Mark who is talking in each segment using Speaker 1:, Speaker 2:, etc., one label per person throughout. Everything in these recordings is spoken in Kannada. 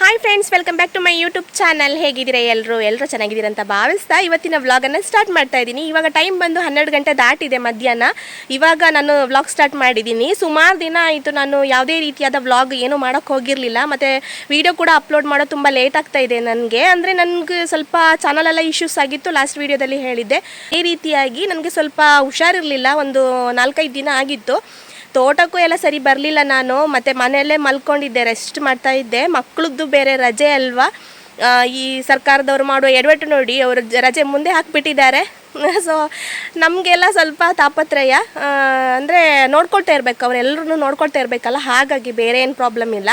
Speaker 1: Hi friends welcome back to my YouTube channel ಹೇಗಿದ್ದೀರಾ ಎಲ್ಲರೂ ಎಲ್ಲರೂ ಚೆನ್ನಾಗಿದ್ದೀರಾ ಅಂತ ಭಾವಿಸ್ತಾ ಇವತ್ತಿನ ವ್ಲಾಗನ್ನು ಸ್ಟಾರ್ಟ್ ಮಾಡ್ತಾ ಇದ್ದೀನಿ. ಇವಾಗ ಟೈಮ್ ಬಂದು ಹನ್ನೆರಡು ಗಂಟೆ ದಾಟಿದೆ ಮಧ್ಯಾಹ್ನ. ಇವಾಗ ನಾನು ವ್ಲಾಗ್ ಸ್ಟಾರ್ಟ್ ಮಾಡಿದ್ದೀನಿ. ಸುಮಾರು ದಿನ ಆಯಿತು ನಾನು ಯಾವುದೇ ರೀತಿಯಾದ ವ್ಲಾಗ್ ಏನೂ ಮಾಡೋಕ್ಕೆ ಹೋಗಿರಲಿಲ್ಲ. ಮತ್ತು ವೀಡಿಯೋ ಕೂಡ ಅಪ್ಲೋಡ್ ಮಾಡೋದು ತುಂಬ ಲೇಟ್ ಆಗ್ತಾ ಇದೆ ನನಗೆ. ಅಂದರೆ ನನಗೆ ಸ್ವಲ್ಪ ಚಾನಲೆಲ್ಲ ಇಶ್ಯೂಸ್ ಆಗಿತ್ತು ಲಾಸ್ಟ್ ವೀಡಿಯೋದಲ್ಲಿ ಹೇಳಿದ್ದೆ. ಈ ರೀತಿಯಾಗಿ ನನಗೆ ಸ್ವಲ್ಪ ಹುಷಾರಿರಲಿಲ್ಲ ಒಂದು ನಾಲ್ಕೈದು ದಿನ ಆಗಿತ್ತು. ತೋಟಕ್ಕೂ ಎಲ್ಲ ಸರಿ ಬರಲಿಲ್ಲ ನಾನು, ಮತ್ತು ಮನೆಯಲ್ಲೇ ಮಲ್ಕೊಂಡಿದ್ದೆ ರೆಸ್ಟ್ ಮಾಡ್ತಾ ಇದ್ದೆ. ಮಕ್ಳದ್ದು ಬೇರೆ ರಜೆ ಅಲ್ವಾ? ಈ ಸರ್ಕಾರದವ್ರು ಮಾಡುವ ಎಡವಟ್ಟು ನೋಡಿ, ಅವರು ರಜೆ ಮುಂದೆ ಹಾಕಿಬಿಟ್ಟಿದ್ದಾರೆ. ಸೊ ನಮಗೆಲ್ಲ ಸ್ವಲ್ಪ ತಾಪತ್ರಯ. ಅಂದರೆ ನೋಡ್ಕೊಳ್ತಾ ಇರಬೇಕು ಅವರೆಲ್ಲರೂ ನೋಡ್ಕೊಳ್ತಾ ಇರಬೇಕಲ್ಲ, ಹಾಗಾಗಿ ಬೇರೆ ಏನು ಪ್ರಾಬ್ಲಮ್ ಇಲ್ಲ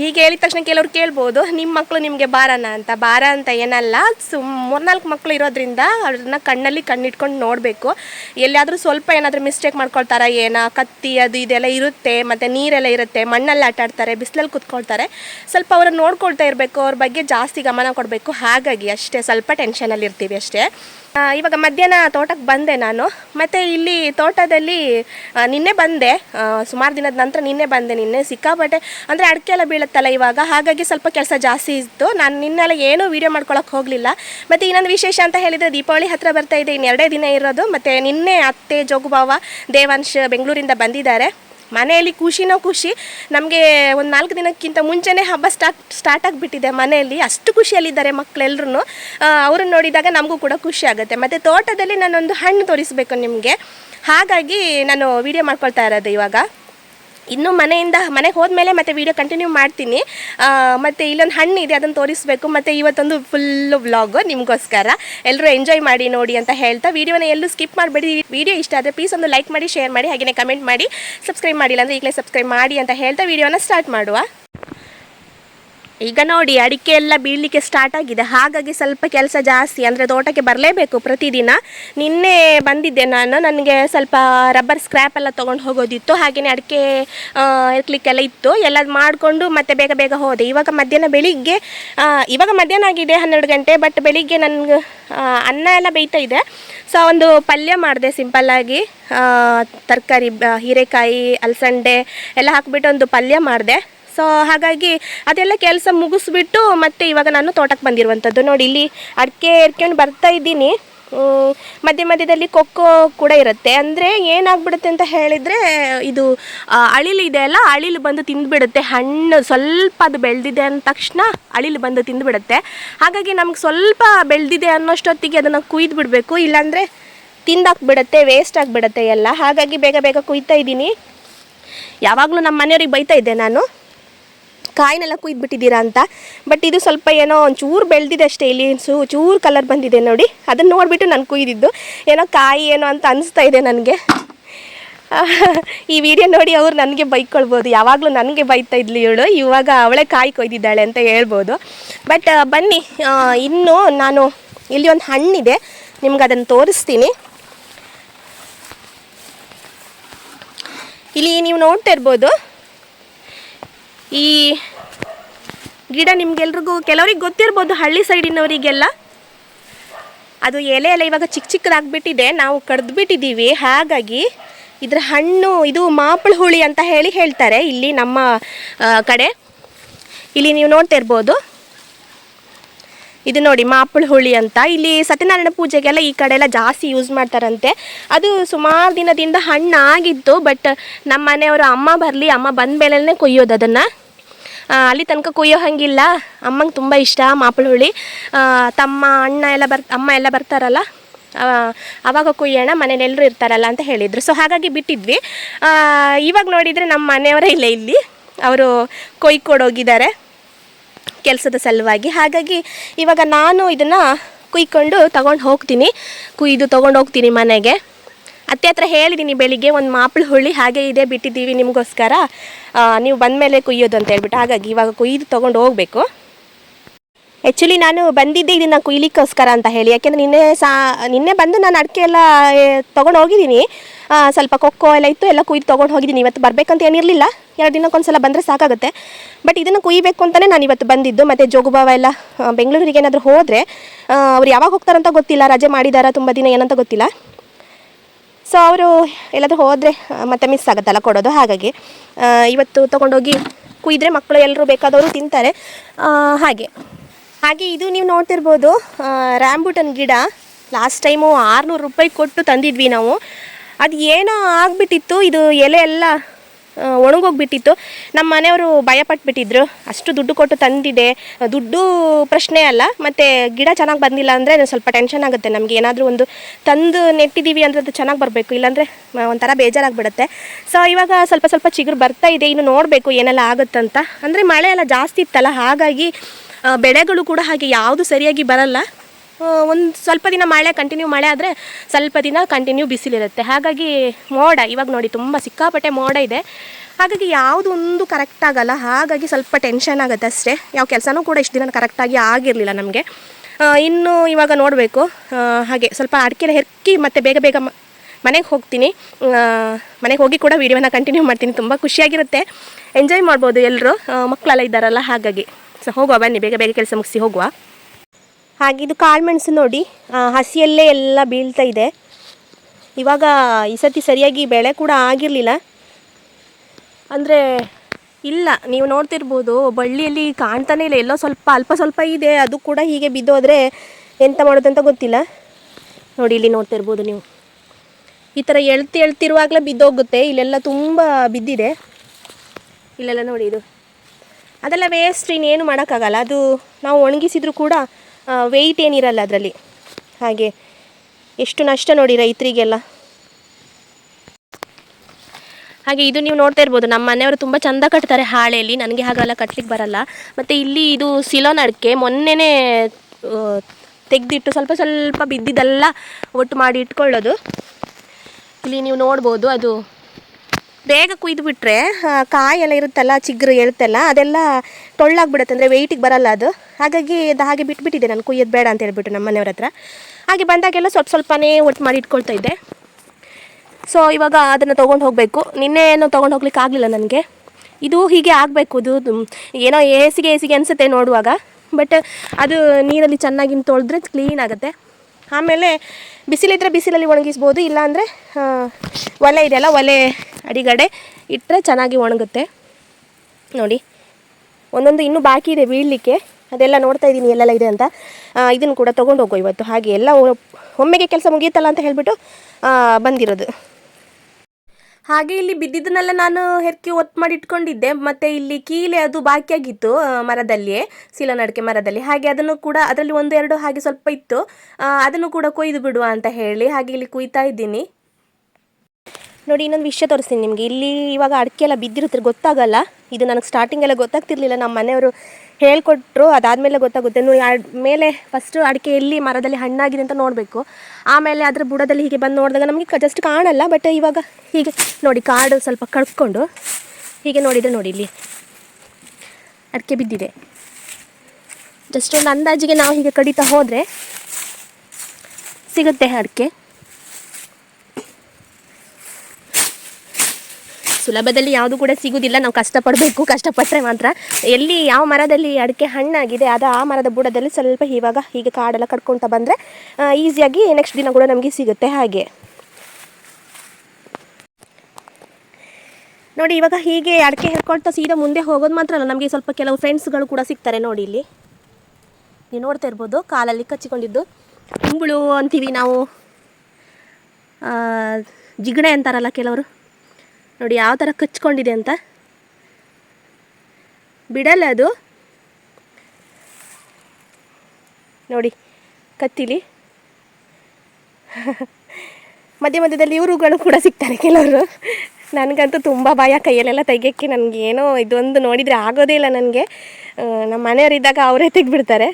Speaker 1: ಹೀಗೆ ಹೇಳಿದ ತಕ್ಷಣ ಕೆಲವ್ರು ಕೇಳ್ಬೋದು ನಿಮ್ಮ ಮಕ್ಕಳು ನಿಮಗೆ ಬಾರನ ಅಂತ? ಬಾರ ಅಂತ ಏನಲ್ಲ, ಸುಮ್ ಮೂರ್ನಾಲ್ಕು ಮಕ್ಕಳು ಇರೋದ್ರಿಂದ ಅದನ್ನ ಕಣ್ಣಲ್ಲಿ ಕಣ್ಣಿಟ್ಕೊಂಡು ನೋಡಬೇಕು. ಎಲ್ಲಿಯಾದರೂ ಸ್ವಲ್ಪ ಏನಾದರೂ ಮಿಸ್ಟೇಕ್ ಮಾಡ್ಕೊಳ್ತಾರ ಏನ, ಕತ್ತಿ ಅದು ಇದೆಲ್ಲ ಇರುತ್ತೆ, ಮತ್ತು ನೀರೆಲ್ಲ ಇರುತ್ತೆ, ಮಣ್ಣಲ್ಲಿ ಆಟ ಆಡ್ತಾರೆ, ಬಿಸಿಲಲ್ಲಿ ಕುತ್ಕೊಳ್ತಾರೆ. ಸ್ವಲ್ಪ ಅವ್ರನ್ನ ನೋಡ್ಕೊಳ್ತಾ ಇರಬೇಕು, ಅವ್ರ ಬಗ್ಗೆ ಜಾಸ್ತಿ ಗಮನ ಕೊಡಬೇಕು. ಹಾಗಾಗಿ ಅಷ್ಟೇ, ಸ್ವಲ್ಪ ಟೆನ್ಷನಲ್ಲಿ ಇರ್ತೀವಿ ಅಷ್ಟೇ. ಇವಾಗ ಮಧ್ಯಾಹ್ನ ತೋಟಕ್ಕೆ ಬಂದೆ ನಾನು. ಮತ್ತು ಇಲ್ಲಿ ತೋಟದಲ್ಲಿ ನಿನ್ನೆ ಬಂದೆ. ಸುಮಾರು ದಿನದ ನಂತರ ನಿನ್ನೆ ಬಂದೆ ನಿನ್ನೆ. ಸಿಕ್ಕಾಪಟ್ಟೆ, ಅಂದರೆ ಅಡಿಕೆ ಎಲ್ಲ ಬೀಳುತ್ತಲ್ಲ ಇವಾಗ. ಹಾಗಾಗಿ ಸ್ವಲ್ಪ ಕೆಲಸ ಜಾಸ್ತಿ ಇತ್ತು. ನಾನು ನಿನ್ನೆಲ್ಲ ಏನೂ ವೀಡಿಯೋ ಮಾಡ್ಕೊಳಕ್ಕೆ ಹೋಗಲಿಲ್ಲ. ಮತ್ತು ಇನ್ನೊಂದು ವಿಶೇಷ ಅಂತ ಹೇಳಿದರೆ ದೀಪಾವಳಿ ಹತ್ತಿರ ಬರ್ತಾ ಇದೆ. ಇನ್ನೆರಡೇ ದಿನ ಇರೋದು. ಮತ್ತು ನಿನ್ನೆ ಅತ್ತೆ ಜೋಗುಬಾವ ದೇವಾಂಶ್ ಬೆಂಗಳೂರಿಂದ ಬಂದಿದ್ದಾರೆ. ಮನೆಯಲ್ಲಿ ಖುಷಿನೋ ಖುಷಿ. ನಮಗೆ ಒಂದು ನಾಲ್ಕು ದಿನಕ್ಕಿಂತ ಮುಂಚೆನೇ ಹಬ್ಬ ಸ್ಟಾರ್ಟ್ ಸ್ಟಾರ್ಟ್ ಆಗಿಬಿಟ್ಟಿದೆ ಮನೆಯಲ್ಲಿ. ಅಷ್ಟು ಖುಷಿಯಲ್ಲಿದ್ದಾರೆ ಮಕ್ಕಳೆಲ್ಲರೂ ಅವರನ್ನು ನೋಡಿದಾಗ ನಮಗೂ ಕೂಡ ಖುಷಿ ಆಗುತ್ತೆ. ಮತ್ತು ತೋಟದಲ್ಲಿ ನಾನೊಂದು ಹಣ್ಣು ತೋರಿಸಬೇಕು ನಿಮಗೆ. ಹಾಗಾಗಿ ನಾನು ವಿಡಿಯೋ ಮಾಡ್ಕೊಳ್ತಾ ಇರೋದು ಇವಾಗ. ಇನ್ನು ಮನೆಯಿಂದ ಮನೆಗೆ ಹೋದ್ಮೇಲೆ ಮತ್ತೆ ವಿಡಿಯೋ ಕಂಟಿನ್ಯೂ ಮಾಡ್ತೀನಿ. ಮತ್ತೆ ಇಲ್ಲೊಂದು ಹಣ್ಣು ಇದೆ ಅದನ್ನು ತೋರಿಸ್ಬೇಕು. ಮತ್ತು ಇವತ್ತೊಂದು ಫುಲ್ಲು ವ್ಲಾಗು ನಿಮಗೋಸ್ಕರ. ಎಲ್ಲರೂ ಎಂಜಾಯ್ ಮಾಡಿ, ನೋಡಿ ಅಂತ ಹೇಳ್ತಾ ವಿಡಿಯೋನ ಎಲ್ಲೂ ಸ್ಕಿಪ್ ಮಾಡಬೇಡಿ. ವಿಡಿಯೋ ಇಷ್ಟ ಆದರೆ ಪ್ಲೀಸ್ ಒಂದು ಲೈಕ್ ಮಾಡಿ ಶೇರ್ ಮಾಡಿ ಹಾಗೆಯೇ ಕಮೆಂಟ್ ಮಾಡಿ. ಸಬ್ಸ್ಕ್ರೈಬ್ ಮಾಡಿಲ್ಲ ಅಂದರೆ ಈಗಲೇ ಸಬ್ಸ್ಕ್ರೈಬ್ ಮಾಡಿ ಅಂತ ಹೇಳ್ತಾ ವಿಡಿಯೋನ ಸ್ಟಾರ್ಟ್ ಮಾಡುವ. ಈಗ ನೋಡಿ, ಅಡಿಕೆ ಎಲ್ಲ ಬೀಳಲಿಕ್ಕೆ ಸ್ಟಾರ್ಟ್ ಆಗಿದೆ. ಹಾಗಾಗಿ ಸ್ವಲ್ಪ ಕೆಲಸ ಜಾಸ್ತಿ, ಅಂದರೆ ತೋಟಕ್ಕೆ ಬರಲೇಬೇಕು ಪ್ರತಿದಿನ. ನಿನ್ನೆ ಬಂದಿದ್ದೆ ನಾನು, ನನಗೆ ಸ್ವಲ್ಪ ರಬ್ಬರ್ ಸ್ಕ್ರ್ಯಾಪ್ ಎಲ್ಲ ತೊಗೊಂಡು ಹೋಗೋದಿತ್ತು. ಹಾಗೆಯೇ ಅಡಿಕೆ ಇರ್ಲಿಕ್ಕೆಲ್ಲ ಇತ್ತು. ಎಲ್ಲ ಮಾಡಿಕೊಂಡು ಮತ್ತೆ ಬೇಗ ಬೇಗ ಹೋದೆ. ಇವಾಗ ಮಧ್ಯಾಹ್ನ ಬೆಳಿಗ್ಗೆ ಇವಾಗ ಮಧ್ಯಾಹ್ನ ಆಗಿದೆ ಹನ್ನೆರಡು ಗಂಟೆ ಬಟ್ ಬೆಳಿಗ್ಗೆ ನನಗೆ ಅನ್ನ ಎಲ್ಲ ಬೇಯ್ತಾ ಇದೆ. ಸೊ ಒಂದು ಪಲ್ಯ ಮಾಡಿದೆ ಸಿಂಪಲ್ಲಾಗಿ ತರಕಾರಿ ಹೀರೆಕಾಯಿ, ಅಲಸಂಡೆ ಎಲ್ಲ ಹಾಕಿಬಿಟ್ಟು ಒಂದು ಪಲ್ಯ ಮಾಡಿದೆ. ಸೊ ಹಾಗಾಗಿ ಅದೆಲ್ಲ ಕೆಲಸ ಮುಗಿಸ್ಬಿಟ್ಟು ಮತ್ತೆ ಇವಾಗ ನಾನು ತೋಟಕ್ಕೆ ಬಂದಿರುವಂಥದ್ದು. ನೋಡಿ, ಇಲ್ಲಿ ಅಡಿಕೆ ಎರ್ಕೊಂಡು ಬರ್ತಾ ಇದ್ದೀನಿ. ಮಧ್ಯ ಮಧ್ಯದಲ್ಲಿ ಕೊಕ್ಕೋ ಕೂಡ ಇರುತ್ತೆ. ಅಂದರೆ ಏನಾಗ್ಬಿಡುತ್ತೆ ಅಂತ ಹೇಳಿದರೆ, ಇದು ಅಳಿಲು ಇದೆ ಅಲ್ಲ, ಅಳಿಲು ಬಂದು ತಿಂದುಬಿಡುತ್ತೆ. ಹಣ್ಣು ಸ್ವಲ್ಪ ಅದು ಬೆಳೆದಿದೆ ಅಂದ ತಕ್ಷಣ ಅಳಿಲು ಬಂದು ತಿಂದುಬಿಡುತ್ತೆ. ಹಾಗಾಗಿ ನಮ್ಗೆ ಸ್ವಲ್ಪ ಬೆಳೆದಿದೆ ಅನ್ನೋಷ್ಟೊತ್ತಿಗೆ ಅದನ್ನು ಕುಯ್ದು ಬಿಡಬೇಕು ಇಲ್ಲಾಂದರೆ ತಿಂದಾಕ್ಬಿಡುತ್ತೆ ವೇಸ್ಟ್ ಆಗಿಬಿಡುತ್ತೆ ಎಲ್ಲ. ಹಾಗಾಗಿ ಬೇಗ ಬೇಗ ಕುಯ್ತಾ ಇದ್ದೀನಿ. ಯಾವಾಗಲೂ ನಮ್ಮ ಮನೆಯವ್ರಿಗೆ ಬೈತಾ ಇದ್ದೆ ನಾನು. ಕಾಯಿನೆಲ್ಲ ಕುಯ್ದುಬಿಟ್ಟಿದ್ದೀರಾ ಅಂತ. ಬಟ್ ಇದು ಸ್ವಲ್ಪ ಏನೋ ಒಂಚೂರು ಬೆಳೆದಿದೆ ಅಷ್ಟೇ, ಇಲ್ಲಿ ಚೂರು ಕಲರ್ ಬಂದಿದೆ ನೋಡಿ. ಅದನ್ನು ನೋಡಿಬಿಟ್ಟು ನಾನು ಕುಯ್ದಿದ್ದು. ಏನೋ ಕಾಯಿ ಏನೋ ಅಂತ ಅನಿಸ್ತಾ ಇದೆ ನನಗೆ. ಈ ವಿಡಿಯೋ ನೋಡಿ ಅವ್ರು ನನಗೆ ಬೈಕೊಳ್ಬೋದು. ಯಾವಾಗಲೂ ನನಗೆ ಬೈತಾ ಇದ್ಲು ಇವಳು. ಇವಾಗ ಅವಳೇ ಕಾಯಿ ಕೊಯ್ದಿದ್ದಾಳೆ ಅಂತ ಹೇಳ್ಬೋದು. ಬಟ್ ಬನ್ನಿ ಇನ್ನು ನಾನು ಇಲ್ಲಿ ಒಂದು ಹಣ್ಣಿದೆ. ನಿಮ್ಗೆ ಅದನ್ನು ತೋರಿಸ್ತೀನಿ. ಇಲ್ಲಿ ನೀವು ನೋಡ್ತಾ ಇರ್ಬೋದು. ಈ ಗಿಡ ನಿಮ್ಗೆಲ್ರಿಗೂ, ಕೆಲವ್ರಿಗೆ ಗೊತ್ತಿರ್ಬೋದು ಹಳ್ಳಿ ಸೈಡಿನವರಿಗೆಲ್ಲ. ಅದು ಎಲೆ ಎಲ್ಲ ಇವಾಗ ಚಿಕ್ಕ ಚಿಕ್ಕದಾಗ್ಬಿಟ್ಟಿದೆ, ನಾವು ಕಡ್ದುಬಿಟ್ಟಿದ್ದೀವಿ. ಹಾಗಾಗಿ ಇದ್ರ ಹಣ್ಣು, ಇದು ಮಾಪಳ ಹುಳಿ ಅಂತ ಹೇಳಿ ಹೇಳ್ತಾರೆ ಇಲ್ಲಿ ನಮ್ಮ ಕಡೆ. ಇಲ್ಲಿ ನೀವು ನೋಡ್ತಾ ಇರ್ಬೋದು. ಇದು ನೋಡಿ ಮಾಪಳ ಹುಳಿ ಅಂತ. ಇಲ್ಲಿ ಸತ್ಯನಾರಾಯಣ ಪೂಜೆಗೆಲ್ಲ ಈ ಕಡೆ ಎಲ್ಲ ಜಾಸ್ತಿ ಯೂಸ್ ಮಾಡ್ತಾರಂತೆ. ಅದು ಸುಮಾರು ದಿನದಿಂದ ಹಣ್ಣು ಆಗಿತ್ತು ಬಟ್ ನಮ್ಮ ಮನೆಯವರು ಅಮ್ಮ ಬರಲಿ, ಅಮ್ಮ ಬಂದ ಮೇಲೇ ಕೊಯ್ಯೋದು ಅದನ್ನು. ಅಲ್ಲಿ ತನಕ ಕೊಯ್ಯೋ ಹಂಗಿಲ್ಲ. ಅಮ್ಮಂಗೆ ತುಂಬ ಇಷ್ಟ ಮಾಪಳ ತಮ್ಮ ಅಣ್ಣ ಎಲ್ಲ ಬರ್, ಅಮ್ಮ ಎಲ್ಲ ಬರ್ತಾರಲ್ಲ ಅವಾಗ ಕೊಯ್ಯೋಣ, ಮನೇಲಿ ಎಲ್ಲರೂ ಇರ್ತಾರಲ್ಲ ಅಂತ ಹೇಳಿದರು. ಸೊ ಹಾಗಾಗಿ ಬಿಟ್ಟಿದ್ವಿ. ಇವಾಗ ನೋಡಿದರೆ ನಮ್ಮ ಮನೆಯವರೇ ಇಲ್ಲ ಇಲ್ಲಿ. ಅವರು ಕೊಯ್ಕೊಡೋಗಿದ್ದಾರೆ ಕೆಲಸದ ಸಲುವಾಗಿ. ಹಾಗಾಗಿ ಇವಾಗ ನಾನು ಇದನ್ನು ಕುಯ್ಕೊಂಡು ತಗೊಂಡು ಹೋಗ್ತೀನಿ. ಕುಯ್ದು ತೊಗೊಂಡು ಹೋಗ್ತೀನಿ ಮನೆಗೆ. ಅತ್ತೆ ಹತ್ರ ಹೇಳಿದ್ದೀನಿ ಬೆಳಿಗ್ಗೆ ಒಂದು ಮಾಪಳ ಹುಳಿ ಹಾಗೆ ಇದೆ ಬಿಟ್ಟಿದ್ದೀವಿ ನಿಮಗೋಸ್ಕರ. ನೀವು ಬಂದ ಮೇಲೆ ಕುಯ್ಯೋದು ಅಂತ ಹೇಳ್ಬಿಟ್ಟು. ಹಾಗಾಗಿ ಇವಾಗ ಕುಯ್ದು ತೊಗೊಂಡು ಹೋಗಬೇಕು. ಆ್ಯಕ್ಚುಲಿ ನಾನು ಬಂದಿದ್ದೆ ಇದನ್ನು ಕುಯ್ಲಿಕ್ಕೋಸ್ಕರ ಅಂತ ಹೇಳಿ. ಯಾಕೆಂದರೆ ನಿನ್ನೆ ಸಾ, ನಿನ್ನೆ ಬಂದು ನಾನು ಅಡಿಕೆ ಎಲ್ಲ ತೊಗೊಂಡು ಹೋಗಿದ್ದೀನಿ. ಸ್ವಲ್ಪ ಕೊಕ್ಕೋ ಎಲ್ಲ ಇತ್ತು, ಎಲ್ಲ ಕುಯ್ದು ತೊಗೊಂಡು ಹೋಗಿದ್ದೀನಿ. ಇವತ್ತು ಬರಬೇಕಂತ ಏನಿರಲಿಲ್ಲ. ಎರಡು ದಿನಕ್ಕೊಂದ್ಸಲ ಬಂದರೆ ಸಾಕಾಗುತ್ತೆ. ಬಟ್ ಇದನ್ನು ಕುಯ್ಬೇಕು ಅಂತಲೇ ನಾನು ಇವತ್ತು ಬಂದಿದ್ದು. ಮತ್ತು ಜೋಗುಬಾವ ಎಲ್ಲ ಬೆಂಗಳೂರಿಗೆ ಏನಾದರೂ ಹೋದರೆ ಅವ್ರು ಯಾವಾಗ ಹೋಗ್ತಾರಂತ ಗೊತ್ತಿಲ್ಲ. ರಜೆ ಮಾಡಿದಾರ, ತುಂಬ ದಿನ ಏನಂತ ಗೊತ್ತಿಲ್ಲ. ಸೊ ಅವರು ಎಲ್ಲಾದರೂ ಹೋದರೆ ಮತ್ತೆ ಮಿಸ್ ಆಗುತ್ತಲ್ಲ ಕೊಡೋದು, ಹಾಗಾಗಿ ಇವತ್ತು ತೊಗೊಂಡೋಗಿ ಕುಯ್ದರೆ ಮಕ್ಕಳು ಎಲ್ಲರೂ ಬೇಕಾದವರು ತಿಂತಾರೆ. ಹಾಗೆ. ಹಾಗೆ ಇದು ನೀವು ನೋಡ್ತಿರ್ಬೋದು ರ್ಯಾಂಬುಟನ್ ಗಿಡ. ಲಾಸ್ಟ್ ಟೈಮು ಆರುನೂರು ರೂಪಾಯಿ ಕೊಟ್ಟು ತಂದಿದ್ವಿ ನಾವು. ಅದು ಏನೋ ಆಗಿಬಿಟ್ಟಿತ್ತು, ಇದು ಎಲೆ ಎಲ್ಲ ಒಣಗೋಗ್ಬಿಟ್ಟಿತ್ತು. ನಮ್ಮ ಮನೆಯವರು ಭಯಪಟ್ಬಿಟ್ಟಿದ್ರು. ಅಷ್ಟು ದುಡ್ಡು ಕೊಟ್ಟು ತಂದಿದೆ. ದುಡ್ಡು ಪ್ರಶ್ನೆ ಅಲ್ಲ. ಮತ್ತು ಗಿಡ ಚೆನ್ನಾಗಿ ಬಂದಿಲ್ಲ ಅಂದರೆ ಸ್ವಲ್ಪ ಟೆನ್ಷನ್ ಆಗುತ್ತೆ. ನಮಗೆ ಏನಾದರೂ ಒಂದು ತಂದು ನೆಟ್ಟಿದ್ದೀವಿ ಅಂದರೆ ಅದು ಚೆನ್ನಾಗಿ ಬರಬೇಕು. ಇಲ್ಲಾಂದರೆ ಒಂಥರ ಬೇಜಾರಾಗ್ಬಿಡುತ್ತೆ. ಸೊ ಇವಾಗ ಸ್ವಲ್ಪ ಸ್ವಲ್ಪ ಚಿಗುರು ಬರ್ತಾ ಇದೆ. ಇನ್ನು ನೋಡಬೇಕು ಏನೆಲ್ಲ ಆಗುತ್ತಂತ. ಅಂದರೆ ಮಳೆ ಎಲ್ಲ ಜಾಸ್ತಿ ಇತ್ತಲ್ಲ, ಹಾಗಾಗಿ ಬೆಳೆಗಳು ಕೂಡ ಹಾಗೆ ಯಾವುದು ಸರಿಯಾಗಿ ಬರಲ್ಲ. ಒಂದು ಸ್ವಲ್ಪ ದಿನ ಮಳೆ ಕಂಟಿನ್ಯೂ ಮಳೆ ಆದರೆ ಸ್ವಲ್ಪ ದಿನ ಕಂಟಿನ್ಯೂ ಬಿಸಿಲಿರುತ್ತೆ. ಹಾಗಾಗಿ ಮೋಡ, ಇವಾಗ ನೋಡಿ ತುಂಬ ಸಿಕ್ಕಾಪಟ್ಟೆ ಮೋಡ ಇದೆ. ಹಾಗಾಗಿ ಯಾವುದು ಒಂದು ಕರೆಕ್ಟ್ ಆಗಲ್ಲ. ಹಾಗಾಗಿ ಸ್ವಲ್ಪ ಟೆನ್ಷನ್ ಆಗುತ್ತೆ ಅಷ್ಟೇ. ಯಾವ ಕೆಲಸನೂ ಕೂಡ ಇಷ್ಟು ದಿನ ಕರೆಕ್ಟಾಗಿ ಆಗಿರಲಿಲ್ಲ ನಮಗೆ. ಇನ್ನು ಇವಾಗ ನೋಡಬೇಕು. ಹಾಗೆ ಸ್ವಲ್ಪ ಅಡಿಕೆ ಹೆರ್ಕಿ ಮತ್ತೆ ಬೇಗ ಬೇಗ ಮನೆಗೆ ಹೋಗ್ತೀನಿ. ಮನೆಗೆ ಹೋಗಿ ಕೂಡ ವೀಡಿಯೋನ ಕಂಟಿನ್ಯೂ ಮಾಡ್ತೀನಿ. ತುಂಬ ಖುಷಿಯಾಗಿರುತ್ತೆ. ಎಂಜಾಯ್ ಮಾಡ್ಬೋದು ಎಲ್ಲರೂ ಮಕ್ಕಳೆಲ್ಲ ಇದ್ದಾರಲ್ಲ, ಹಾಗಾಗಿ. ಸೊ, ಹೋಗುವ ಬನ್ನಿ. ಬೇಗ ಬೇಗ ಕೆಲಸ ಮುಗಿಸಿ ಹೋಗುವ. ಹಾಗೆ ಇದು ಕಾಳುಮೆಣಸು ನೋಡಿ. ಹಸಿಯಲ್ಲೇ ಎಲ್ಲ ಬೀಳ್ತಾ ಇದೆ. ಇವಾಗ ಈ ಸತಿ ಸರಿಯಾಗಿ ಬೆಳೆ ಕೂಡ ಆಗಿರಲಿಲ್ಲ. ಅಂದರೆ ಇಲ್ಲ, ನೀವು ನೋಡ್ತಿರ್ಬೋದು, ಬಳ್ಳಿಯಲ್ಲಿ ಕಾಣ್ತಾನೆ ಇಲ್ಲ. ಎಲ್ಲೋ ಸ್ವಲ್ಪ, ಅಲ್ಪ ಸ್ವಲ್ಪ ಇದೆ, ಅದು ಕೂಡ ಹೀಗೆ ಬಿದ್ದೋದ್ರೆ ಎಂತ ಅಂತ ಗೊತ್ತಿಲ್ಲ. ನೋಡಿ, ಇಲ್ಲಿ ನೋಡ್ತಿರ್ಬೋದು ನೀವು. ಈ ಥರ ಎಳ್ತಿ ಎಳ್ತಿರುವಾಗಲೇ ಬಿದ್ದೋಗುತ್ತೆ. ಇಲ್ಲೆಲ್ಲ ತುಂಬ ಬಿದ್ದಿದೆ. ಇಲ್ಲೆಲ್ಲ ನೋಡಿ ಇದು. ಅದೆಲ್ಲ ವೇಸ್ಟ್ ಇನ್ನೇನು ಮಾಡೋಕ್ಕಾಗಲ್ಲ. ಅದು ನಾವು ಒಣಗಿಸಿದ್ರು ಕೂಡ ವೆಯ್ಟ್ ಏನಿರಲ್ಲ ಅದರಲ್ಲಿ. ಹಾಗೆ ಎಷ್ಟು ನಷ್ಟ ನೋಡಿ ರೈತರಿಗೆಲ್ಲ. ಹಾಗೆ ಇದು ನೀವು ನೋಡ್ತಾ ಇರ್ಬೋದು, ನಮ್ಮ ಮನೆಯವರು ತುಂಬ ಚಂದ ಕಟ್ತಾರೆ ಹಾಳೆಯಲ್ಲಿ ನನಗೆ ಹಾಗೆಲ್ಲ ಕಟ್ಲಿಕ್ಕೆ ಬರಲ್ಲ. ಮತ್ತು ಇಲ್ಲಿ ಇದು ಸಿಲೋನ್ ಅಡಿಕೆ ಮೊನ್ನೆನೇ ತೆಗೆದಿಟ್ಟು ಸ್ವಲ್ಪ ಸ್ವಲ್ಪ ಬಿದ್ದಿದ್ದೆಲ್ಲ ಒಟ್ಟು ಮಾಡಿ ಇಟ್ಕೊಳ್ಳೋದು. ಇಲ್ಲಿ ನೀವು ನೋಡ್ಬೋದು ಅದು ಬೇಗ ಕುಯ್ದು ಬಿಟ್ಟರೆ ಕಾಯಿ ಎಲ್ಲ ಇರುತ್ತಲ್ಲ, ಚಿಗ್ರು ಇರುತ್ತಲ್ಲ ಅದೆಲ್ಲ ಟೊಳ್ಳಾಗ್ಬಿಡುತ್ತೆ ಅಂದರೆ ವೆಯ್ಟಿಗೆ ಬರಲ್ಲ ಅದು. ಹಾಗಾಗಿ ಅದು ಹಾಗೆ ಬಿಟ್ಬಿಟ್ಟಿದ್ದೆ. ನಾನು ಕುಯ್ಯೋದು ಬೇಡ ಅಂತ ಹೇಳ್ಬಿಟ್ಟು ನಮ್ಮ ಮನೆಯವ್ರ ಹತ್ರ. ಹಾಗೆ ಬಂದಾಗೆಲ್ಲ ಸ್ವಲ್ಪ ಸ್ವಲ್ಪನೇ ಒಟ್ಟು ಮಾಡಿ ಇಟ್ಕೊಳ್ತಾ ಇದ್ದೆ. ಸೊ ಇವಾಗ ಅದನ್ನು ತೊಗೊಂಡು ಹೋಗಬೇಕು. ನಿನ್ನೆ ಏನು ತೊಗೊಂಡು ಹೋಗ್ಲಿಕ್ಕೆ ಆಗಲಿಲ್ಲ ನನಗೆ. ಇದು ಹೀಗೆ ಆಗಬೇಕು. ಇದು ಏನೋ ಏಸಿಗೆ ಏಸಿಗೆ ಅನಿಸುತ್ತೆ ನೋಡುವಾಗ. ಬಟ್ ಅದು ನೀರಲ್ಲಿ ಚೆನ್ನಾಗಿ ತೊಳೆದ್ರೆ ಕ್ಲೀನ್ ಆಗುತ್ತೆ. ಆಮೇಲೆ ಬಿಸಿಲಿದ್ರೆ ಬಿಸಿಲಲ್ಲಿ ಒಣಗಿಸ್ಬೋದು. ಇಲ್ಲಾಂದರೆ ಒಲೆ ಇದೆಯಲ್ಲ, ಒಲೆ ಅಡಿಗಡೆ ಇಟ್ಟರೆ ಚೆನ್ನಾಗಿ ಒಣಗುತ್ತೆ. ನೋಡಿ, ಒಂದೊಂದು ಇನ್ನೂ ಬಾಕಿ ಇದೆ, ಬೀಳಲಿಕ್ಕೆ. ಅದೆಲ್ಲ ನೋಡ್ತಾ ಇದ್ದೀನಿ ಎಲ್ಲೆಲ್ಲ ಇದೆ ಅಂತ. ಇದನ್ನು ಕೂಡ ತೊಗೊಂಡು ಹೋಗೋ ಇವತ್ತು. ಹಾಗೆ ಎಲ್ಲ ಒಮ್ಮೆಗೆ ಕೆಲಸ ಮುಗಿಯುತ್ತಲ್ಲ ಅಂತ ಹೇಳಿಬಿಟ್ಟು ಬಂದಿರೋದು. ಹಾಗೆ ಇಲ್ಲಿ ಬಿದ್ದಿದ್ದನ್ನೆಲ್ಲ ನಾನು ಹೆರ್ಕಿ ಒತ್ತು ಮಾಡಿ ಇಟ್ಕೊಂಡಿದ್ದೆ ಮತ್ತು ಇಲ್ಲಿ ಕೀಲೆ ಅದು ಬಾಕಿಯಾಗಿತ್ತು ಮರದಲ್ಲಿಯೇ ಸೀಲನಡಿಕೆ ಮರದಲ್ಲಿ. ಹಾಗೆ ಅದನ್ನು ಕೂಡ ಅದರಲ್ಲಿ ಒಂದು ಎರಡು ಹಾಗೆ ಸ್ವಲ್ಪ ಇತ್ತು. ಅದನ್ನು ಕೂಡ ಕೊಯ್ದು ಬಿಡುವ ಅಂತ ಹೇಳಿ ಹಾಗೆ ಇಲ್ಲಿ ಕುಯ್ತಾ ಇದ್ದೀನಿ. ನೋಡಿ ಇನ್ನೊಂದು ವಿಷಯ ತೋರಿಸ್ತೀನಿ ನಿಮಗೆ. ಇಲ್ಲಿ ಇವಾಗ ಅಡಿಕೆ ಎಲ್ಲ ಬಿದ್ದಿರುತ್ತೆ ಗೊತ್ತಾಗಲ್ಲ. ಇದು ನನಗೆ ಸ್ಟಾರ್ಟಿಂಗೆಲ್ಲ ಗೊತ್ತಾಗ್ತಿರ್ಲಿಲ್ಲ. ನಮ್ಮ ಮನೆಯವರು ಹೇಳ್ಕೊಟ್ರು, ಅದಾದಮೇಲೆ ಗೊತ್ತಾಗುತ್ತೆ. ಮೇಲೆ ಫಸ್ಟು ಅಡಿಕೆ ಎಲ್ಲಿ ಮರದಲ್ಲಿ ಹಣ್ಣಾಗಿದೆ ಅಂತ ನೋಡಬೇಕು. ಆಮೇಲೆ ಅದರ ಬುಡದಲ್ಲಿ ಹೀಗೆ ಬಂದು ನೋಡಿದಾಗ ನಮಗೆ ಜಸ್ಟ್ ಕಾಣಲ್ಲ ಬಟ್ ಇವಾಗ ಹೀಗೆ ನೋಡಿ ಕಾಡು ಸ್ವಲ್ಪ ಕಳ್ಕೊಂಡು ಹೀಗೆ ನೋಡಿದರೆ ನೋಡಿ ಇಲ್ಲಿ ಅಡಿಕೆ ಬಿದ್ದಿದೆ. ಜಸ್ಟ್ ಒಂದು ಅಂದಾಜಿಗೆ ನಾವು ಹೀಗೆ ಕಡಿತಾ ಹೋದರೆ ಸಿಗುತ್ತೆ ಅಡಿಕೆ. ಸುಲಭದಲ್ಲಿ ಯಾವುದು ಕೂಡ ಸಿಗುವುದಿಲ್ಲ ನಾವು ಕಷ್ಟಪಡಬೇಕು ಕಷ್ಟಪಟ್ಟರೆ ಮಾತ್ರ. ಎಲ್ಲಿ ಯಾವ ಮರದಲ್ಲಿ ಅಡಿಕೆ ಹಣ್ಣಾಗಿದೆ, ಅದು ಆ ಮರದ ಬುಡದಲ್ಲಿ ಸ್ವಲ್ಪ ಇವಾಗ ಹೀಗೆ ಕಾಡೆಲ್ಲ ಕಟ್ಕೊಂತ ಬಂದರೆ ಈಸಿಯಾಗಿ ನೆಕ್ಸ್ಟ್ ದಿನ ಕೂಡ ನಮಗೆ ಸಿಗುತ್ತೆ ಹಾಗೆ. ನೋಡಿ, ಇವಾಗ ಹೀಗೆ ಅಡಿಕೆ ಹಿಡ್ಕೊಳ್ತಾ ಸೀದಾ ಮುಂದೆ ಹೋಗೋದು ಮಾತ್ರ ಅಲ್ಲ, ನಮಗೆ ಸ್ವಲ್ಪ ಕೆಲವು ಫ್ರೆಂಡ್ಸ್ಗಳು ಕೂಡ ಸಿಗ್ತಾರೆ ನೋಡಿ ಇಲ್ಲಿ. ನೀವು ನೋಡ್ತಾ ಇರ್ಬೋದು, ಕಾಲಲ್ಲಿ ಕಚ್ಚಿಕೊಂಡಿದ್ದು ಕುಂಬಳು ಅಂತೀವಿ ನಾವು. ಜಿಗಣೆ ಅಂತಾರಲ್ಲ ಕೆಲವರು. ನೋಡಿ ಯಾವ ಥರ ಕಚ್ಕೊಂಡಿದೆ ಅಂತ. ಬಿಡಲ್ಲ ಅದು. ನೋಡಿ, ಕತ್ತಿಲಿ. ಮಧ್ಯ ಮಧ್ಯದಲ್ಲಿ ಇವರುಗಳು ಕೂಡ ಸಿಗ್ತಾರೆ ಕೆಲವರು. ನನಗಂತೂ ತುಂಬ ಭಯ ಕೈಯಲ್ಲೆಲ್ಲ ತೆಗಿಯೋಕ್ಕೆ. ನನಗೇನೋ ಇದೊಂದು ನೋಡಿದರೆ ಆಗೋದೇ ಇಲ್ಲ ನನಗೆ. ನಮ್ಮ ಮನೆಯವರಿದ್ದಾಗ ಅವರೇ ತೆಗ್ಬಿಡ್ತಾರೆ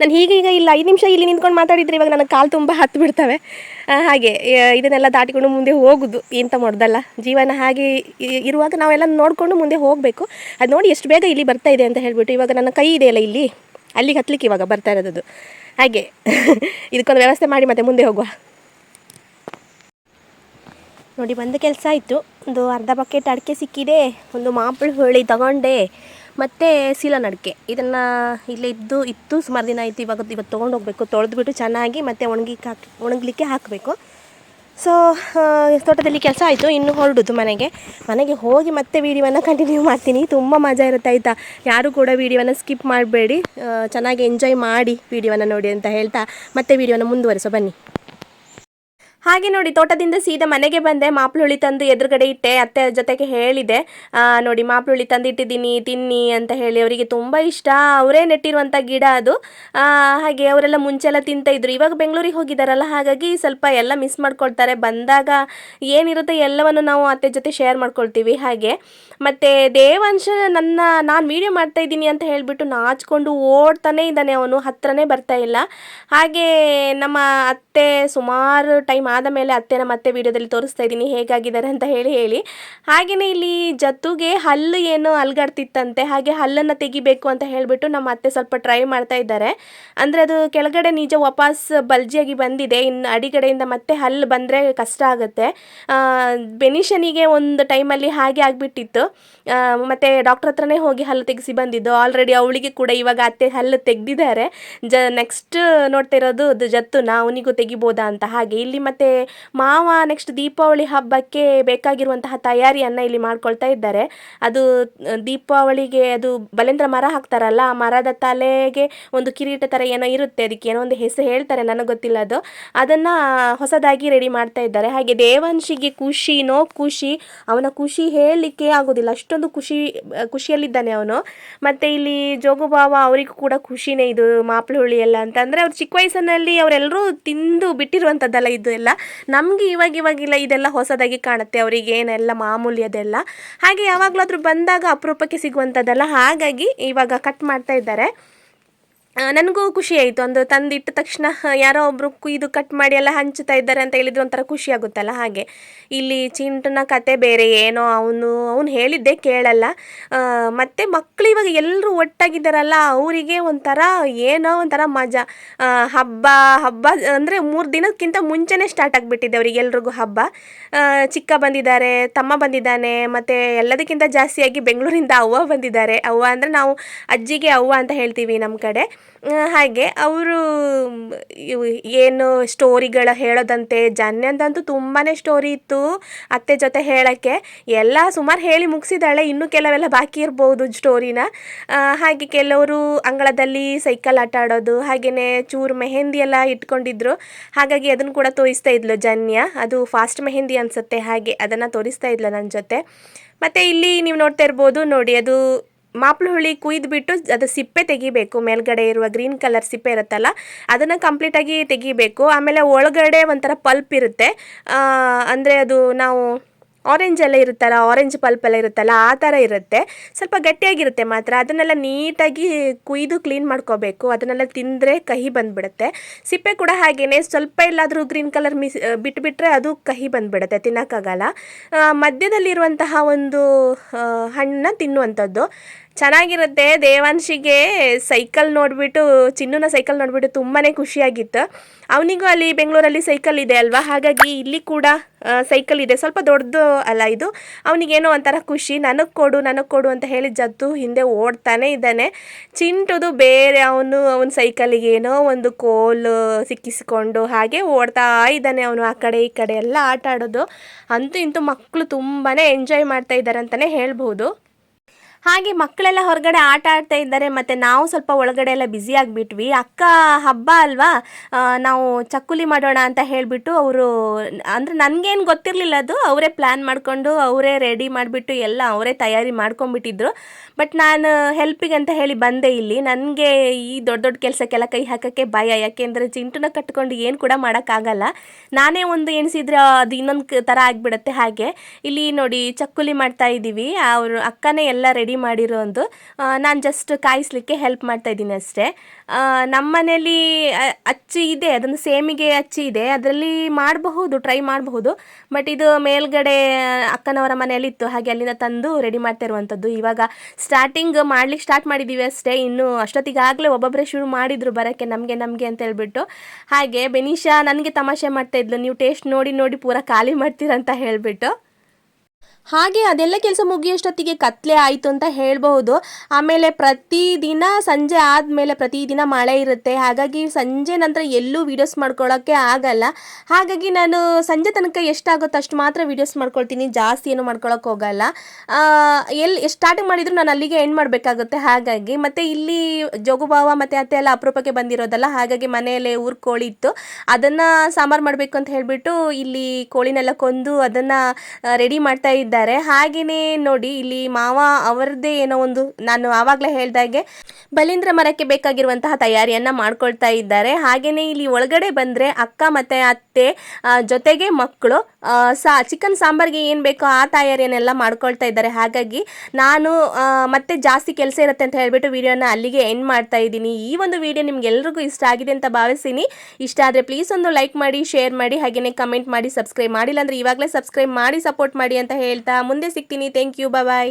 Speaker 1: ನಾನು ಹೀಗೆ ಈಗ ಇಲ್ಲ, ಐದು ನಿಮಿಷ ಇಲ್ಲಿ ನಿಂತ್ಕೊಂಡು ಮಾತಾಡಿದ್ರೆ ಇವಾಗ ನನಗೆ ಕಾಲು ತುಂಬ ಹತ್ತು ಬಿಡ್ತವೆ. ಹಾಗೆ ಇದನ್ನೆಲ್ಲ ದಾಟಿಕೊಂಡು ಮುಂದೆ ಹೋಗೋದು ಎಂತ ಮಾಡೋದಲ್ಲ? ಜೀವನ ಹಾಗೆ ಇರುವಾಗ ನಾವೆಲ್ಲ ನೋಡಿಕೊಂಡು ಮುಂದೆ ಹೋಗಬೇಕು. ಅದು ನೋಡಿ ಎಷ್ಟು ಬೇಗ ಇಲ್ಲಿ ಬರ್ತಾ ಇದೆ ಅಂತ ಹೇಳಿಬಿಟ್ಟು ಇವಾಗ ನನ್ನ ಕೈ ಇದೆಯಲ್ಲ ಇಲ್ಲಿ? ಅಲ್ಲಿಗೆ ಹತ್ತಲಿಕ್ಕೆ ಇವಾಗ ಬರ್ತಾ ಇರೋದು ಹಾಗೆ, ಇದಕ್ಕೊಂದು ವ್ಯವಸ್ಥೆ ಮಾಡಿ ಮತ್ತೆ ಮುಂದೆ ಹೋಗುವ. ನೋಡಿ, ಬಂದ ಕೆಲಸ ಆಯಿತು. ಒಂದು ಅರ್ಧ ಬಕೆಟ್ ಅಡಿಕೆ ಸಿಕ್ಕಿದೆ, ಒಂದು ಮಾಪಳು ಹೋಳಿ ತಗೊಂಡೆ. ಮತ್ತು ಶೀಲಾ ನಡಿಕೆ. ಇದನ್ನು ಇಲ್ಲೇ ಇದ್ದು, ಇತ್ತು, ಸುಮಾರು ದಿನ ಆಯಿತು ಇವಾಗ ಇವತ್ತು ತೊಗೊಂಡು ಹೋಗಬೇಕು. ತೊಳೆದ್ಬಿಟ್ಟು ಚೆನ್ನಾಗಿ ಮತ್ತೆ ಒಣಗಿ ಹಾಕಿ ಒಣಗಲಿಕ್ಕೆ ಹಾಕಬೇಕು. ಸೊ ತೋಟದಲ್ಲಿ ಕೆಲಸ ಆಯಿತು, ಇನ್ನು ಹೊರಡುದು ಮನೆಗೆ. ಮನೆಗೆ ಹೋಗಿ ಮತ್ತೆ ವೀಡಿಯೋವನ್ನು ಕಂಟಿನ್ಯೂ ಮಾಡ್ತೀನಿ. ತುಂಬ ಮಜಾ ಇರುತ್ತೆ, ಆಯಿತಾ? ಯಾರೂ ಕೂಡ ವೀಡಿಯೋವನ್ನು ಸ್ಕಿಪ್ ಮಾಡಬೇಡಿ. ಚೆನ್ನಾಗಿ ಎಂಜಾಯ್ ಮಾಡಿ ವೀಡಿಯೋವನ್ನು ನೋಡಿ ಅಂತ ಹೇಳ್ತಾ ಮತ್ತೆ ವೀಡಿಯೋನ ಮುಂದುವರಿಸೋ. ಬನ್ನಿ. ಹಾಗೆ ನೋಡಿ, ತೋಟದಿಂದ ಸೀದಾ ಮನೆಗೆ ಬಂದೆ. ಮಾಪ್ಳುಳಿ ತಂದು ಎದುರುಗಡೆ ಇಟ್ಟೆ. ಅತ್ತೆ ಜೊತೆಗೆ ಹೇಳಿದೆ ನೋಡಿ ಮಾಪ್ಳುಳಿ ತಂದು ಇಟ್ಟಿದ್ದೀನಿ ತಿನ್ನಿ ಅಂತ ಹೇಳಿ. ಅವರಿಗೆ ತುಂಬ ಇಷ್ಟ. ಅವರೇ ನೆಟ್ಟಿರುವಂಥ ಗಿಡ ಅದು. ಹಾಗೆ ಅವರೆಲ್ಲ ಮುಂಚೆಲ್ಲ ತಿಂತ ಇದ್ರು. ಇವಾಗ ಬೆಂಗಳೂರಿಗೆ ಹೋಗಿದ್ದಾರಲ್ಲ ಹಾಗಾಗಿ ಸ್ವಲ್ಪ ಎಲ್ಲ ಮಿಸ್ ಮಾಡ್ಕೊಳ್ತಾರೆ. ಬಂದಾಗ ಏನಿರುತ್ತೆ ಎಲ್ಲವನ್ನು ನಾವು ಅತ್ತೆ ಜೊತೆ ಶೇರ್ ಮಾಡ್ಕೊಳ್ತೀವಿ. ಹಾಗೆ, ಮತ್ತು ದೇವಾಂಶ ನನ್ನ, ನಾನು ವೀಡಿಯೋ ಮಾಡ್ತಾ ಇದ್ದೀನಿ ಅಂತ ಹೇಳಿಬಿಟ್ಟು ನಾಚ್ಕೊಂಡು ಓಡ್ತಾನೆ ಇದ್ದಾನೆ ಅವನು. ಹತ್ರನೇ ಬರ್ತಾ ಇಲ್ಲ. ಹಾಗೆ ನಮ್ಮ ಅತ್ತೆ ಸುಮಾರು ಟೈಮ್ ಆದ ಮೇಲೆ ಅತ್ತೆನ ಮತ್ತೆ ವಿಡಿಯೋದಲ್ಲಿ ತೋರಿಸ್ತಾ ಇದ್ದೀನಿ. ಹೇಗಾಗಿದ್ದಾರೆ ಅಂತ ಹೇಳಿ ಹೇಳಿ. ಹಾಗೆಯೇ ಇಲ್ಲಿ ಜತ್ತುಗೆ ಹಲ್ಲು ಏನು ಅಲ್ಗಾಡ್ತಿತ್ತಂತೆ. ಹಾಗೆ ಹಲ್ಲನ್ನು ತೆಗಿಬೇಕು ಅಂತ ಹೇಳಿಬಿಟ್ಟು ನಮ್ಮ ಅತ್ತೆ ಸ್ವಲ್ಪ ಟ್ರೈ ಮಾಡ್ತಾ ಇದ್ದಾರೆ. ಅಂದರೆ ಅದು ಕೆಳಗಡೆ ನಿಜ ವಾಪಸ್ ಬಲ್ಜಿಯಾಗಿ ಬಂದಿದೆ. ಇನ್ನು ಅಡಿಗಡೆಯಿಂದ ಮತ್ತೆ ಹಲ್ಲು ಬಂದರೆ ಕಷ್ಟ ಆಗುತ್ತೆ. ಬೆನಿಷನಿಗೆ ಒಂದು ಟೈಮಲ್ಲಿ ಹಾಗೆ ಆಗಿಬಿಟ್ಟಿತ್ತು. ಮತ್ತು ಡಾಕ್ಟ್ರ್ ಹತ್ರನೇ ಹೋಗಿ ಹಲ್ಲು ತೆಗೆಸಿ ಬಂದಿದ್ದು. ಆಲ್ರೆಡಿ ಅವಳಿಗೆ ಕೂಡ ಇವಾಗ ಅತ್ತೆ ಹಲ್ಲು ತೆಗೆದಿದ್ದಾರೆ. ಜ ನೆಕ್ಸ್ಟ್ ನೋಡ್ತಾ ಇರೋದು ಜತ್ತುನ ಅವನಿಗೂ ತೆಗಿಬೋದಾ ಅಂತ. ಹಾಗೆ ಇಲ್ಲಿ ಮತ್ತೆ ಮಾವ ನೆಕ್ಸ್ಟ್ ದೀಪಾವಳಿ ಹಬ್ಬಕ್ಕೆ ಬೇಕಾಗಿರುವಂತಹ ತಯಾರಿಯನ್ನು ಇಲ್ಲಿ ಮಾಡ್ಕೊಳ್ತಾ ಇದ್ದಾರೆ. ಅದು ದೀಪಾವಳಿಗೆ ಅದು ಬಲೇಂದ್ರ ಮರ ಹಾಕ್ತಾರಲ್ಲ, ಆ ಮರದ ತಲೆಗೆ ಒಂದು ಕಿರೀಟ ಥರ ಏನೋ ಇರುತ್ತೆ. ಅದಕ್ಕೆ ಏನೋ ಒಂದು ಹೆಸರು ಹೇಳ್ತಾರೆ, ನನಗೆ ಗೊತ್ತಿಲ್ಲ ಅದು. ಅದನ್ನು ಹೊಸದಾಗಿ ರೆಡಿ ಮಾಡ್ತಾ ಇದ್ದಾರೆ. ಹಾಗೆ ದೇವಂಶಿಗೆ ಖುಷಿ, ನೋ ಖುಷಿ, ಅವನ ಖುಷಿ ಹೇಳಲಿಕ್ಕೆ ಆಗೋದಿಲ್ಲ. ಅಷ್ಟೊಂದು ಖುಷಿ ಖುಷಿಯಲ್ಲಿದ್ದಾನೆ ಅವನು. ಮತ್ತು ಇಲ್ಲಿ ಜೋಗುಬಾವ ಅವರಿಗೂ ಕೂಡ ಖುಷಿನೇ ಇದು, ಮಾಪ್ಳು ಹುಳಿ ಎಲ್ಲ. ಅಂತ ಅಂದರೆ ಅವ್ರು ಚಿಕ್ಕ ವಯಸ್ಸಿನಲ್ಲಿ ಅವರೆಲ್ಲರೂ ತಿಂದು ಬಿಟ್ಟಿರುವಂಥದ್ದಲ್ಲ ಇದು ಎಲ್ಲ. ನಮಗೆ ಇವಾಗ ಇವಾಗಿಲ್ಲ ಇದೆಲ್ಲ ಹೊಸದಾಗಿ ಕಾಣುತ್ತೆ, ಅವರಿಗೆ ಏನೆಲ್ಲ ಮಾಮೂಲಿ ಅದೆಲ್ಲ. ಹಾಗೆ ಯಾವಾಗಲಾದ್ರೂ ಬಂದಾಗ ಅಪರೂಪಕ್ಕೆ ಸಿಗುವಂಥದ್ದಲ್ಲ ಹಾಗಾಗಿ ಇವಾಗ ಕಟ್ ಮಾಡ್ತಾ ಇದ್ದಾರೆ. ನನಗೂ ಖುಷಿ ಆಯಿತು. ಒಂದು ತಂದಿಟ್ಟ ತಕ್ಷಣ ಯಾರೋ ಒಬ್ಬರು ಇದು ಕಟ್ ಮಾಡಿ ಎಲ್ಲ ಹಂಚುತ್ತಾ ಇದ್ದಾರೆ ಅಂತ ಹೇಳಿದ್ರೆ ಒಂಥರ ಖುಷಿ ಆಗುತ್ತಲ್ಲ ಹಾಗೆ. ಇಲ್ಲಿ ಚಿಂಟನ ಕತೆ ಬೇರೆ ಏನೋ ಅವನು ಅವನು ಹೇಳಿದ್ದೆ ಕೇಳಲ್ಲ. ಮತ್ತು ಮಕ್ಕಳು ಇವಾಗ ಎಲ್ಲರೂ ಒಟ್ಟಾಗಿದ್ದಾರಲ್ಲ, ಅವರಿಗೆ ಒಂಥರ ಏನೋ ಒಂಥರ ಮಜಾ. ಹಬ್ಬ ಹಬ್ಬ ಅಂದರೆ ಮೂರು ದಿನಕ್ಕಿಂತ ಮುಂಚೆನೇ ಸ್ಟಾರ್ಟ್ ಆಗಿಬಿಟ್ಟಿದೆ ಅವರಿಗೆ ಎಲ್ರಿಗೂ ಹಬ್ಬ. ಚಿಕ್ಕ ಬಂದಿದ್ದಾರೆ, ತಮ್ಮ ಬಂದಿದ್ದಾನೆ, ಮತ್ತು ಎಲ್ಲದಕ್ಕಿಂತ ಜಾಸ್ತಿಯಾಗಿ ಬೆಂಗಳೂರಿಂದ ಅವ್ವ ಬಂದಿದ್ದಾರೆ. ಅವ್ವ ಅಂದರೆ ನಾವು ಅಜ್ಜಿಗೆ ಅವ್ವ ಅಂತ ಹೇಳ್ತೀವಿ ನಮ್ಮ ಕಡೆ. ಹಾಗೆ ಅವರು ಏನು ಸ್ಟೋರಿಗಳ ಹೇಳೋದಂತೆ ಜನ್ಯಂದಂತೂ ತುಂಬಾ ಸ್ಟೋರಿ ಇತ್ತು ಅತ್ತೆ ಜೊತೆ ಹೇಳೋಕ್ಕೆ. ಎಲ್ಲ ಸುಮಾರು ಹೇಳಿ ಮುಗಿಸಿದಾಳೆ ಇನ್ನೂ ಕೆಲವೆಲ್ಲ ಬಾಕಿ ಇರ್ಬೋದು ಸ್ಟೋರಿನ. ಹಾಗೆ ಕೆಲವರು ಅಂಗಳದಲ್ಲಿ ಸೈಕಲ್ ಆಟ ಆಡೋದು ಹಾಗೆಯೇ ಚೂರು ಮೆಹಂದಿ ಎಲ್ಲ ಇಟ್ಕೊಂಡಿದ್ರು. ಹಾಗಾಗಿ ಅದನ್ನು ಕೂಡ ತೋರಿಸ್ತಾ ಇದ್ಲು ಜನ್ಯ. ಅದು ಫಾಸ್ಟ್ ಮೆಹಂದಿ ಅನಿಸುತ್ತೆ, ಹಾಗೆ ಅದನ್ನು ತೋರಿಸ್ತಾ ಇದ್ಲು ನನ್ನ ಜೊತೆ. ಮತ್ತು ಇಲ್ಲಿ ನೀವು ನೋಡ್ತಾ ಇರ್ಬೋದು, ನೋಡಿ ಅದು ಮಾಪ್ಳು ಹುಳಿ ಕುಯ್ದುಬಿಟ್ಟು ಅದು ಸಿಪ್ಪೆ ತೆಗಿಬೇಕು. ಮೇಲ್ಗಡೆ ಇರುವ ಗ್ರೀನ್ ಕಲರ್ ಸಿಪ್ಪೆ ಇರುತ್ತಲ್ಲ, ಅದನ್ನು ಕಂಪ್ಲೀಟಾಗಿ ತೆಗಿಬೇಕು. ಆಮೇಲೆ ಒಳಗಡೆ ಒಂಥರ ಪಲ್ಪ್ ಇರುತ್ತೆ. ಅಂದರೆ ಅದು ನಾವು ಆರೆಂಜ್ ಎಲ್ಲ ಇರುತ್ತಲ್ಲ ಆರೆಂಜ್ ಪಲ್ಪ್ ಎಲ್ಲ ಇರುತ್ತಲ್ಲ, ಆ ಥರ ಇರುತ್ತೆ. ಸ್ವಲ್ಪ ಗಟ್ಟಿಯಾಗಿರುತ್ತೆ ಮಾತ್ರ. ಅದನ್ನೆಲ್ಲ ನೀಟಾಗಿ ಕುಯ್ದು ಕ್ಲೀನ್ ಮಾಡ್ಕೋಬೇಕು. ಅದನ್ನೆಲ್ಲ ತಿಂದರೆ ಕಹಿ ಬಂದುಬಿಡುತ್ತೆ. ಸಿಪ್ಪೆ ಕೂಡ ಹಾಗೇನೆ. ಸ್ವಲ್ಪ ಎಲ್ಲಾದರೂ ಗ್ರೀನ್ ಕಲರ್ ಮಿಸ್ ಬಿಟ್ಬಿಟ್ರೆ ಅದು ಕಹಿ ಬಂದುಬಿಡುತ್ತೆ, ತಿನ್ನೋಕ್ಕಾಗಲ್ಲ. ಮಧ್ಯದಲ್ಲಿರುವಂತಹ ಒಂದು ಹಣ್ಣನ್ನ ತಿನ್ನುವಂಥದ್ದು. ಚೆನ್ನಾಗಿರುತ್ತೆ. ದೇವಾಂಶಿಗೆ ಸೈಕಲ್ ನೋಡಿಬಿಟ್ಟು, ಚಿನ್ನುನ ಸೈಕಲ್ ನೋಡಿಬಿಟ್ಟು ತುಂಬಾ ಖುಷಿಯಾಗಿತ್ತು. ಅವನಿಗೂ ಅಲ್ಲಿ ಬೆಂಗಳೂರಲ್ಲಿ ಸೈಕಲ್ ಇದೆ ಅಲ್ವಾ? ಹಾಗಾಗಿ ಇಲ್ಲಿ ಕೂಡ ಸೈಕಲ್ ಇದೆ. ಸ್ವಲ್ಪ ದೊಡ್ಡದು ಅಲ್ಲ ಇದು. ಅವನಿಗೇನೋ ಒಂಥರ ಖುಷಿ. ನನಗೆ ಕೊಡು ನನಗೆ ಕೊಡು ಅಂತ ಹೇಳಿ ಜದ್ದು ಹಿಂದೆ ಓಡ್ತಾನೆ ಇದ್ದಾನೆ. ಚಿಂಟುದು ಬೇರೆ. ಅವನು ಅವನ ಸೈಕಲಿಗೆ ಏನೋ ಒಂದು ಕೋಲು ಸಿಕ್ಕಿಸಿಕೊಂಡು ಹಾಗೆ ಓಡ್ತಾ ಇದ್ದಾನೆ ಅವನು ಆ ಕಡೆ, ಈ ಕಡೆ. ಎಲ್ಲ ಆಟ ಆಡೋದು. ಅಂತೂ ಇಂತೂ ಮಕ್ಕಳು ತುಂಬಾ ಎಂಜಾಯ್ ಮಾಡ್ತಾ ಇದ್ದಾರೆ ಅಂತಲೇ ಹೇಳ್ಬೋದು. ಹಾಗೆ ಮಕ್ಕಳೆಲ್ಲ ಹೊರಗಡೆ ಆಟ ಆಡ್ತಾ ಇದ್ದಾರೆ, ಮತ್ತು ನಾವು ಸ್ವಲ್ಪ ಒಳಗಡೆ ಎಲ್ಲ ಬ್ಯುಸಿ ಆಗಿಬಿಟ್ವಿ. ಅಕ್ಕ ಹಬ್ಬ ಅಲ್ವಾ? ನಾವು ಚಕ್ಕುಲಿ ಮಾಡೋಣ ಅಂತ ಹೇಳಿಬಿಟ್ಟು ಅವರು, ಅಂದರೆ ನನಗೇನು ಗೊತ್ತಿರಲಿಲ್ಲ ಅದು. ಅವರೇ ಪ್ಲ್ಯಾನ್ ಮಾಡಿಕೊಂಡು, ಅವರೇ ರೆಡಿ ಮಾಡಿಬಿಟ್ಟು ಎಲ್ಲ ಅವರೇ ತಯಾರಿ ಮಾಡ್ಕೊಂಬಿಟ್ಟಿದ್ರು ಬಟ್ ನಾನು ಹೆಲ್ಪಿಗೆ ಅಂತ ಹೇಳಿ ಬಂದೆ ಇಲ್ಲಿ. ನನಗೆ ಈ ದೊಡ್ಡ ದೊಡ್ಡ ಕೆಲಸಕ್ಕೆಲ್ಲ ಕೈ ಹಾಕೋಕ್ಕೆ ಭಯ. ಯಾಕೆಂದರೆ ಚಿಂಟುನ ಕಟ್ಕೊಂಡು ಏನು ಕೂಡ ಮಾಡೋಕ್ಕಾಗಲ್ಲ. ನಾನೇ ಒಂದು ಎಣಿಸಿದ್ರೆ ಅದು ಇನ್ನೊಂದು ಥರ ಆಗಿಬಿಡುತ್ತೆ ಹಾಗೆ. ಇಲ್ಲಿ ನೋಡಿ ಚಕ್ಕುಲಿ ಮಾಡ್ತಾ ಇದ್ದೀವಿ ಅವರು ಅಕ್ಕನೇ ಎಲ್ಲ ರೆಡಿ ಮಾಡಿರೋ ಒಂದು ನಾನು ಜಸ್ಟ್ ಕಾಯಿಸ್ಲಿಕ್ಕೆ ಹೆಲ್ಪ್ ಮಾಡ್ತಾ ಇದ್ದೀನಿ ಅಷ್ಟೇ. ನಮ್ಮನೇಲಿ ನಮ್ಮ ಮನೇಲಿ ಅಚ್ಚಿ ಇದೆ, ಅದೊಂದು ಸೇಮಿಗೆ ಅಚ್ಚಿ ಇದೆ, ಅದರಲ್ಲಿ ಮಾಡಬಹುದು ಟ್ರೈ ಮಾಡಬಹುದು ಬಟ್ ಇದು ಮೇಲ್ಗಡೆ ಅಕ್ಕನವರ ಮನೆಯಲ್ಲಿ ಇತ್ತು ಹಾಗೆ ಅಲ್ಲಿಂದ ತಂದು ರೆಡಿ ಮಾಡ್ತಾ ಇರುವಂಥದ್ದು ಇವಾಗ ಸ್ಟಾರ್ಟಿಂಗ್ ಮಾಡ್ಲಿಕ್ಕೆ ಸ್ಟಾರ್ಟ್ ಮಾಡಿದ್ದೀವಿ ಅಷ್ಟೇ, ಇನ್ನು ಅಷ್ಟೊತ್ತಿಗಾಗಲೇ ಒಬ್ಬೊಬ್ಬರೇ ಶುರು ಮಾಡಿದ್ರು ಬರೋಕ್ಕೆ, ನಮಗೆ ನಮಗೆ ಅಂತ ಹೇಳ್ಬಿಟ್ಟು. ಹಾಗೆ, ಬೆನಿಷಾ ನನಗೆ ತಮಾಷೆ ಮಾಡ್ತಾ ಇದ್ಲು, ನೀವು ಟೇಸ್ಟ್ ನೋಡಿ ನೋಡಿ ಪೂರಾ ಖಾಲಿ ಮಾಡ್ತೀರಂತ ಹೇಳಿಬಿಟ್ಟು. ಹಾಗೆ ಅದೆಲ್ಲ ಕೆಲಸ ಮುಗಿಯೋಷ್ಟೊತ್ತಿಗೆ ಕತ್ಲೆ ಆಯಿತು ಅಂತ ಹೇಳ್ಬಹುದು. ಆಮೇಲೆ ಪ್ರತಿದಿನ ಸಂಜೆ ಆದಮೇಲೆ ಪ್ರತಿದಿನ ಮಳೆ ಇರುತ್ತೆ. ಹಾಗಾಗಿ ಸಂಜೆ ನಂತರ ಎಲ್ಲೂ ವೀಡಿಯೋಸ್ ಮಾಡ್ಕೊಳ್ಳೋಕ್ಕೆ ಆಗಲ್ಲ. ಹಾಗಾಗಿ ನಾನು ಸಂಜೆ ತನಕ ಎಷ್ಟಾಗುತ್ತೋ ಅಷ್ಟು ಮಾತ್ರ ವೀಡಿಯೋಸ್ ಮಾಡ್ಕೊಳ್ತೀನಿ. ಜಾಸ್ತಿ ಏನು ಮಾಡ್ಕೊಳಕ್ಕೆ ಹೋಗಲ್ಲ. ಎಲ್ಲಿ ಸ್ಟಾರ್ಟಿಂಗ್ ಮಾಡಿದ್ರು ನಾನು ಅಲ್ಲಿಗೆ ಎಂಡ್ ಮಾಡಬೇಕಾಗುತ್ತೆ. ಹಾಗಾಗಿ ಮತ್ತು ಇಲ್ಲಿ ಜೋಗುಬಾವ ಮತ್ತು ಅತ್ತೆ ಎಲ್ಲ ಅಪರೂಪಕ್ಕೆ ಬಂದಿರೋದಲ್ಲ. ಹಾಗಾಗಿ ಮನೆಯಲ್ಲೇ ಊರು ಕೋಳಿ ಇತ್ತು. ಅದನ್ನು ಸಾಂಬಾರು ಮಾಡಬೇಕು ಅಂತ ಹೇಳಿಬಿಟ್ಟು ಇಲ್ಲಿ ಕೋಳಿನೆಲ್ಲ ಕೊಂದು ಅದನ್ನು ರೆಡಿ ಮಾಡ್ತಾ ಇದ್ದಾರೆ ಹಾಗೆಯೇ ನೋಡಿ, ಇಲ್ಲಿ ಮಾವ ಅವರದ್ದೇ ಏನೋ ಒಂದು, ನಾನು ಆವಾಗಲೇ ಹೇಳ್ದಾಗೆ ಬಲೀಂದ್ರ ಮರಕ್ಕೆ ಬೇಕಾಗಿರುವಂತಹ ತಯಾರಿಯನ್ನು ಮಾಡ್ಕೊಳ್ತಾ ಇದ್ದಾರೆ. ಹಾಗೆಯೇ ಇಲ್ಲಿ ಒಳಗಡೆ ಬಂದರೆ ಅಕ್ಕ ಮತ್ತು ಅತ್ತೆ ಜೊತೆಗೆ ಮಕ್ಕಳು ಸಾ, ಚಿಕನ್ ಸಾಂಬಾರ್ಗೆ ಏನು ಬೇಕೋ ಆ ತಯಾರಿಯನ್ನೆಲ್ಲ ಮಾಡ್ಕೊಳ್ತಾ ಇದ್ದಾರೆ. ಹಾಗಾಗಿ ನಾನು ಮತ್ತೆ ಜಾಸ್ತಿ ಕೆಲಸ ಇರುತ್ತೆ ಅಂತ ಹೇಳಿಬಿಟ್ಟು ವಿಡಿಯೋನ ಅಲ್ಲಿಗೆ ಎಂಡ್ ಮಾಡ್ತಾ ಇದ್ದೀನಿ. ಈ ಒಂದು ವಿಡಿಯೋ ನಿಮ್ಗೆಲ್ರಿಗೂ ಇಷ್ಟ ಆಗಿದೆ ಅಂತ ಭಾವಿಸ್ತೀನಿ. ಇಷ್ಟ ಆದರೆ ಪ್ಲೀಸ್ ಒಂದು ಲೈಕ್ ಮಾಡಿ ಶೇರ್ ಮಾಡಿ ಹಾಗೆಯೇ ಕಮೆಂಟ್ ಮಾಡಿ ಸಬ್ಸ್ಕ್ರೈಬ್ ಮಾಡಿಲ್ಲ ಅಂದರೆ ಇವಾಗಲೇ ಸಬ್ಸ್ಕ್ರೈಬ್ ಮಾಡಿ ಸಪೋರ್ಟ್ ಮಾಡಿ ಅಂತ ಹೇಳ್ತಾ ಮುಂದೆ ಸಿಗ್ತೀನಿ. Thank you bye